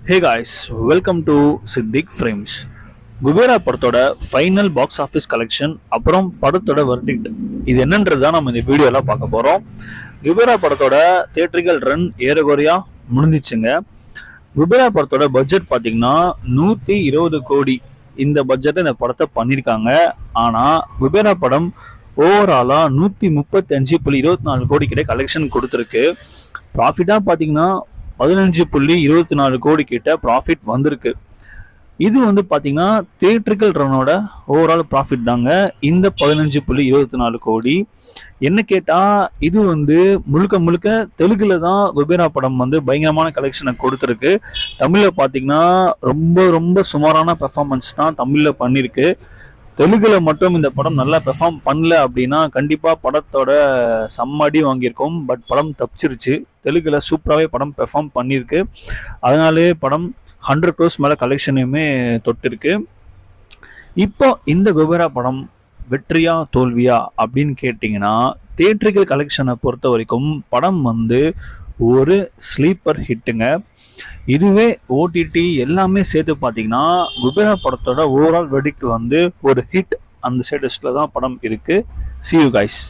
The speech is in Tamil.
Hey guys welcome to Siddique frames Kuberaa படத்தோட ஃபைனல் பாக்ஸ் ஆஃபீஸ் கலெக்ஷன் அப்புறம் படத்தோட வர்டிக்ட் இது என்னன்றது தான் நம்ம இந்த வீடியோலாம் பார்க்க போகிறோம் குபேரா படத்தோட தியேட்ரிக்கல் ரன் ஏறகுறையா முடிஞ்சிச்சுங்க. குபேரா படத்தோட பட்ஜெட் பார்த்தீங்கன்னா நூற்றி இருபது கோடி. இந்த பட்ஜெட்டை இந்த படத்தை பண்ணியிருக்காங்க ஆனால் குபேரா படம் ஓவராலாக நூற்றி முப்பத்தஞ்சு புள்ளி இருபத்தி நாலு கோடி கிட்ட கலெக்ஷன் கொடுத்துருக்கு ப்ராஃபிட்டாக பார்த்தீங்கன்னா பதினஞ்சு புள்ளி இருபத்தி நாலு கோடி கிட்ட ப்ராஃபிட் வந்திருக்கு. இது வந்து பார்த்தீங்கன்னா தியேட்ரிக்கல் ரனோட ஓவரால் ப்ராஃபிட் தாங்க. இந்த பதினஞ்சு புள்ளி இருபத்தி நாலு கோடி. என்ன கேட்டால் இது வந்து முழுக்க முழுக்க தெலுங்கில் தான் குபேரா படம் வந்து பயங்கரமான கலெக்ஷனை கொடுத்துருக்கு. தமிழில் பார்த்தீங்கன்னா ரொம்ப ரொம்ப சுமாரான பெர்ஃபார்மன்ஸ் தான் தமிழில் பண்ணியிருக்கு தெலுங்குல மட்டும் இந்த படம் நல்லா பெர்ஃபார்ம் பண்ணல அப்படின்னா கண்டிப்பாக படத்தோட சம்மடி வாங்கியிருக்கோம். பட் படம் தப்பிச்சிருச்சு. தெலுங்குல சூப்பராகவே படம் பெர்ஃபார்ம் பண்ணியிருக்கு. அதனாலே படம் ஹண்ட்ரட் க்ரோஸ் மேலே கலெக்ஷனையுமே தொட்டிருக்கு. இப்போ இந்த குபேரா படம் வெற்றியா தோல்வியா அப்படின்னு கேட்டிங்கன்னா தியேட்ரிக்கல் கலெக்ஷனை பொறுத்த வரைக்கும் படம் வந்து ஒரு ஸ்லீப்பர் ஹிட்டுங்க இதுவே ஓடிடி எல்லாமே சேர்த்து பார்த்தீங்கன்னா குபேரா படத்தோட ஓவரால் வெடிக்ட் வந்து ஒரு ஹிட் அந்த ஸ்டேட்டஸில் தான் படம் இருக்குது சி யூ காய்ஸ்